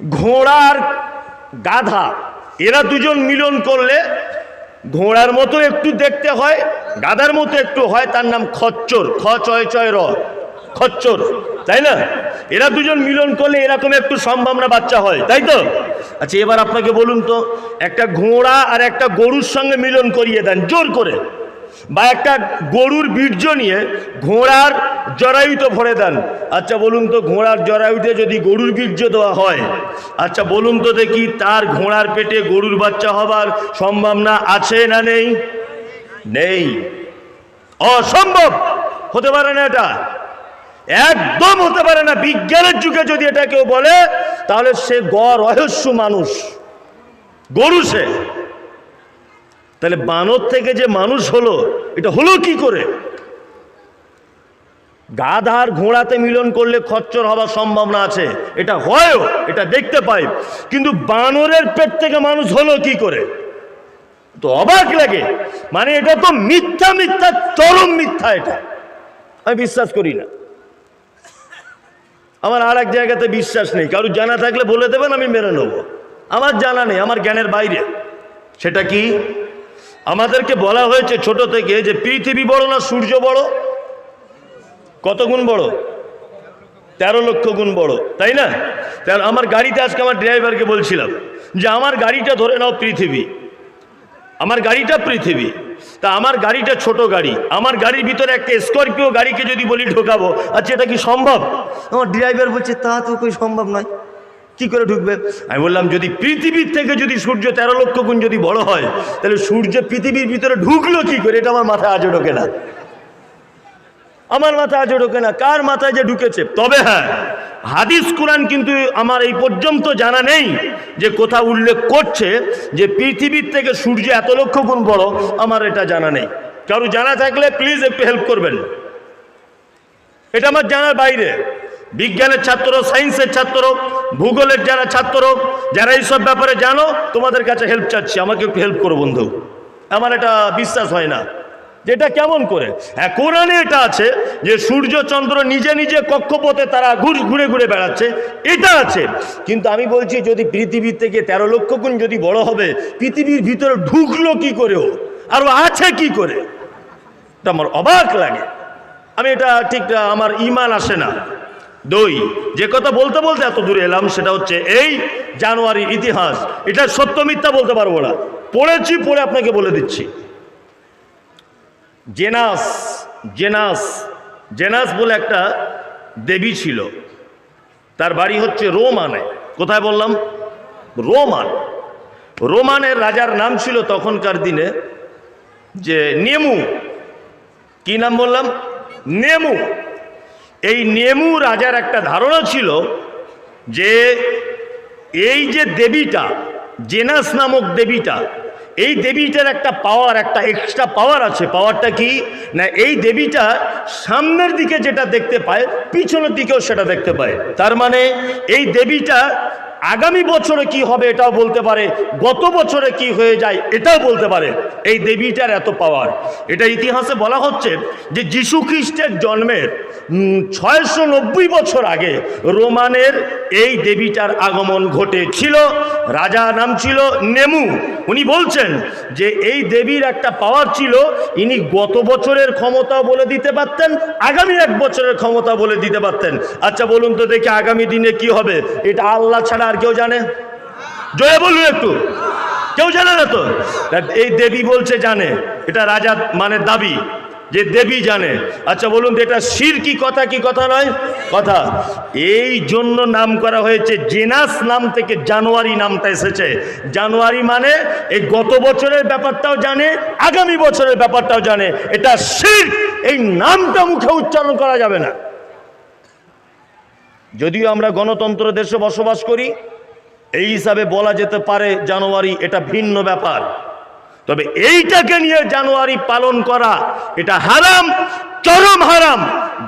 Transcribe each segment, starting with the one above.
ঘোড়ার গাধা, এরা দুজন মিলন করলে ঘোড়ার মতো একটু দেখতে হয়, গাধার মতো একটু হয়, তার নাম খচ্চর, খ চয় চয় র, খচ্চর, তাই না? এরা দুজন মিলন করলে এরকম একটু সম্ভাবনা বাচ্চা হয়, তাই তো? আচ্ছা এবার আপনাকে বলুন তো, একটা ঘোড়া আর একটা গরুর সঙ্গে মিলন করিয়ে দেন, জোর করে। বা একটা গরুর বীর্য নিয়ে ঘোড়ার জরায়ুতে ভরে দেন। আচ্ছা বলুন তো, ঘোড়ার জরায়ুতে যদি গরুর বীর্য দেওয়া হয় আচ্ছা বলুন তো দেখি তার ঘোড়ার পেটে গরুর বাচ্চা হবার সম্ভাবনা আছে না নেই? নেই। অসম্ভব! হতে পারে না এটা? একদম হতে পারে না। বিজ্ঞানের যুগে যদি এটা কেউ বলে, তাহলে সে গ রহস্য মানুষ। গরু সে। তাহলে বানর থেকে যে মানুষ হলো, এটা হলো কি করে? গাধার ঘোড়াতে মিলন করলে খচ্চর হওয়ার সম্ভাবনা আছে। এটা হয়ও, এটা দেখতে পাই। কিন্তু বানরের পেট থেকে মানুষ হলো কি করে? তো অবাক লাগে। মানে এটা তো মিথ্যা মিথ্যা, চরম মিথ্যা এটা। আমি বিশ্বাস করি না। আমার আর এক জায়গাতে বিশ্বাস নেই। কারও জানা থাকলে বলে দেবেন, আমি মেনে নেব। আমার জানা নেই, আমার জ্ঞানের বাইরে। সেটা কি? আমাদেরকে বলা হয়েছে ছোট থেকে যে পৃথিবী বড় না সূর্য বড়? কত গুণ বড়? তেরো লক্ষ গুণ বড়, তাই না? তাহলে আমার গাড়িতে আজকে আমার ড্রাইভারকে বলছিলাম যে আমার গাড়িটা ধরে নাও পৃথিবী। আমার গাড়িটা পৃথিবী। তা আমার গাড়িটা ছোট গাড়ি, আমার গাড়ির ভিতরে একটা স্করপিও গাড়িকে যদি বলি ঢোকাবো আচ্ছা এটা কি সম্ভব? আমার ড্রাইভার বলছে, তা তো কই সম্ভব নয়। কি করে ঢুকবে? আমি বললাম, যদি পৃথিবীর থেকে যদি সূর্য তেরো লক্ষ গুণ যদি বড় হয়, তাহলে সূর্য পৃথিবীর ভিতরে ঢুকলো কি করে? এটা আমার মাথায় আজও ঢোকে না। আমার মাথায় আজও ঢোকে না। কার মাথায় যে ঢুকেছে? তবে হ্যাঁ হাদিস কোরআন কিন্তু আমার এই পর্যন্ত জানা নেই যে কোথাও উল্লেখ করছে যে পৃথিবীর থেকে সূর্য এত লক্ষ গুণ বড়, আমার এটা জানা নেই। কারও জানা থাকলে প্লিজ একটু হেল্প করবেন। এটা আমার জানার বাইরে। বিজ্ঞানের ছাত্র, সায়েন্সের ছাত্র, ভূগোলের যারা ছাত্র, যারা এইসব ব্যাপারে জানো, তোমাদের কাছে হেল্প চাচ্ছি। আমাকে একটু হেল্প করো বন্ধু। আমার এটা বিশ্বাস হয় না। যে এটা কেমন করে? হ্যাঁ কোরআনে এটা আছে যে সূর্য, চন্দ্র নিজে নিজে কক্ষপথে তারা ঘুর ঘুরে ঘুরে বেড়াচ্ছে। এটা আছে। কিন্তু আমি বলছি, যদি পৃথিবীর থেকে তেরো লক্ষ গুণ যদি বড় হবে, পৃথিবীর ভিতরে ঢুকলো কি করেও? আরও আছে কি করে? এটা আমার অবাক লাগে। আমি এটা ঠিক, আমার ইমান আসে না। দুই, যে কথা বলতে বলতে এত দূরে এলাম, সেটা হচ্ছে এই জানুয়ারির ইতিহাস। এটা সত্য মিথ্যা বলতে পারব না। পড়েছি, পড়ে আপনাকে বলে দিচ্ছি। জেনাস জেনাস জেনাস বলে একটা দেবী ছিল। তার বাড়ি হচ্ছে রোমানে। কোথায় বললাম? রোমান। রোমানের রাজার নাম ছিল তখনকার দিনে যে নেমু। কি নাম বললাম? নেমু। এই নেমু রাজার একটা ধারণা ছিল যে এই যে দেবীটা, জেনাস নামক দেবীটা, এই দেবীটার একটা পাওয়ার একটা এক্সট্রা পাওয়ার আছে। পাওয়ারটা কি? না, এই দেবীটা সামনের দিকে যেটা দেখতে পায়, পিছনের দিকেও সেটা দেখতে পায়। তার মানে এই দেবীটা আগামী বছরে কি হবে এটাও বলতে পারে, গত বছরে কি হয়ে যায় এটাও বলতে পারে। এই দেবীটার এত পাওয়ার এটা ইতিহাসে বলা হচ্ছে যে যীশু খ্রিস্টের জন্মের ছয়শো নব্বই বছর আগে রোমানের এই দেবীটার আগমন ঘটেছিল। রাজা নাম ছিল নেমু। উনি বলছেন যে এই দেবীর একটা পাওয়ার ছিল, ইনি গত বছরের ক্ষমতা বলে দিতে পারতেন, আগামী এক বছরের ক্ষমতা বলে দিতে পারতেন। আচ্ছা বলুন তো দেখি আগামী দিনে কি হবে? এটা আল্লাহ ছাড়া আর কেউ জানে? জয় বলুন একটু। কেউ জানে না তো এই দেবী বলছে জানে। এটা রাজা মানে দাবি, যে দেবী জানে। আচ্ছা বলুন তো, এটা শির কি কথা কি কথা নয়? কথা। এই জন্য নাম করা হয়েছে জেনাস নাম থেকে জানুয়ারি নামটা এসেছে। জানুয়ারি মানে এই গত বছরের ব্যাপারটাও জানে, আগামী বছরের ব্যাপারটাও জানে। এটা শির, এই নামটা মুখে উচ্চারণ করা যাবে না। যদিও আমরা গণতন্ত্র দেশে বসবাস করি, এই হিসাবে বলা যেতে পারে জানুয়ারি এটা ভিন্ন ব্যাপার। তবে এইটাকে নিয়ে জানুয়ারি পালন করা, এটা হারাম, চরম হারাম।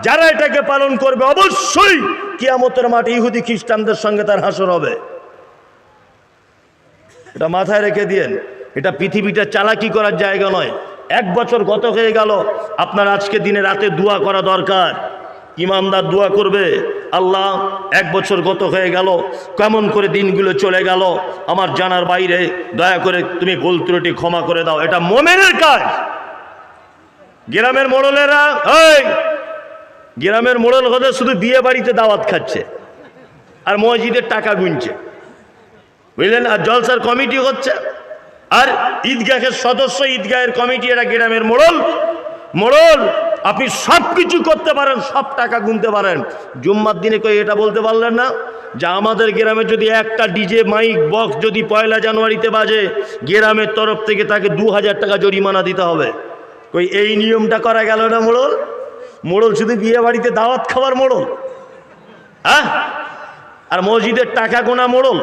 যারা এটাকে পালন করবে, অবশ্যই কিয়ামতের মাঠে ইহুদি খ্রিস্টানদের সঙ্গে তার হাসর হবে। এটা মাথায় রেখে দিয়েন, এটা পৃথিবীটা চালাকি করার জায়গা নয়। এক বছর গত হয়ে গেল, আপনার আজকে দিনে রাতে দোয়া করা দরকার। ইমানদার দোয়া করবে, আল্লাহ এক বছর গত হয়ে গেল, কেমন করে দিনগুলো চলে গেল, আমার জানার বাইরে দয়া করে তুমি ভুল ত্রুটি ক্ষমা করে দাও, এটা মোমেনের কাজ। গ্রামের মোড়লেরা, এই, গ্রামের মোড়ল হতে শুধু বিয়ে বাড়িতে দাওয়াত খাচ্ছে, আর মসজিদের টাকা গুনছে। বুঝলেন? আর জলসার কমিটি হচ্ছে, আর ঈদগাহের সদস্য, ঈদগাহের কমিটি, এটা গ্রামের মোড়ল মোড়ল আপনি সব কিছু করতে পারেন, সব টাকা গুনতে পারেন। জুম্মার দিনে কই এটা বলতে পারলেন না যে আমাদের গ্রামে যদি একটা ডিজে মাইক, বক্স যদি পয়লা জানুয়ারিতে বাজে, গ্রামের তরফ থেকে তাকে দু হাজার টাকা জরিমানা দিতে হবে। কই, এই নিয়মটা করা গেল না মোড়ল? মোড়ল শুধু বিয়ে বাড়িতে দাওয়াত খাবার মোড়ল? হ্যাঁ? আর মসজিদের টাকা গোনা মোড়ল?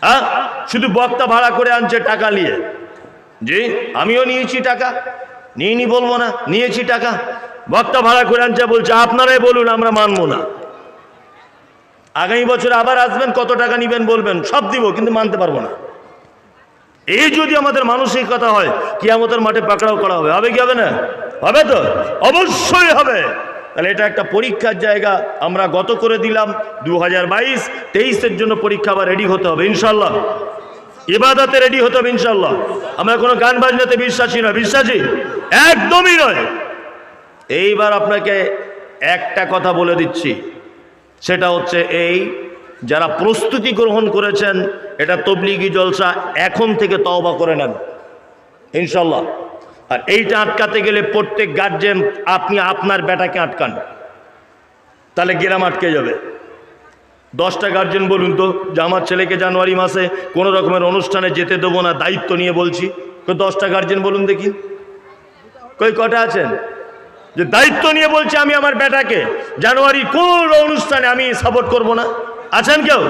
হ্যাঁ? শুধু বক্তা ভাড়া করে আনছে টাকা নিয়ে। জি, আমিও নিয়েছি টাকা। নিয়ে বলব না, নিয়েছি টাকা। বক্তা ভাড়া করে আনছে, বলছে, আপনারাই বলুন, আমরা মানবো না। আগামী বছর আবার আসবেন, কত টাকা নিবেন বলবেন, সব দিব, কিন্তু মানতে পারব না। এই যদি আমাদের মানসিকতা হয় কি আমাদের মাঠে পাকড়াও করা হবে। হবে কি হবে না? হবে তো? অবশ্যই হবে। তাহলে এটা একটা পরীক্ষার জায়গা, আমরা গত করে দিলাম দু হাজার বাইশ, তেইশের জন্য পরীক্ষা আবার রেডি হতে হবে ইনশাল্লাহ ইবাদাতে রেডি হতে হবে ইনশাল্লাহ আমরা কোনো গান বাজনাতে বিশ্বাসী নয়। বিশ্বাসী? একদমই নয়। এইবার আপনাকে একটা কথা বলে দিচ্ছি। সেটা হচ্ছে এই, যারা প্রস্তুতি গ্রহণ করেছেন, এটা তবলিগি জলসা এখন থেকে তওবা করে নেন। ইনশাল্লাহ আর এইটা আটকাতে গেলে প্রত্যেক গার্জেন আপনি আপনার বেটাকে আটকান। তাহলে গ্রাম আটকে যাবে। দশটা গার্জেন বলুন তো, যে আমার ছেলেকে জানুয়ারি মাসে কোনো রকমের অনুষ্ঠানে যেতে দেবো না, দায়িত্ব নিয়ে বলছি। দশটা গার্জেন বলুন দেখি। কই কটা আছেন? যে দায়িত্ব নিয়ে বলছি আমি আমার বেটাকে, জানুয়ারি কোন অনুষ্ঠানে আমি সাপোর্ট করব না। আছেন কেউ?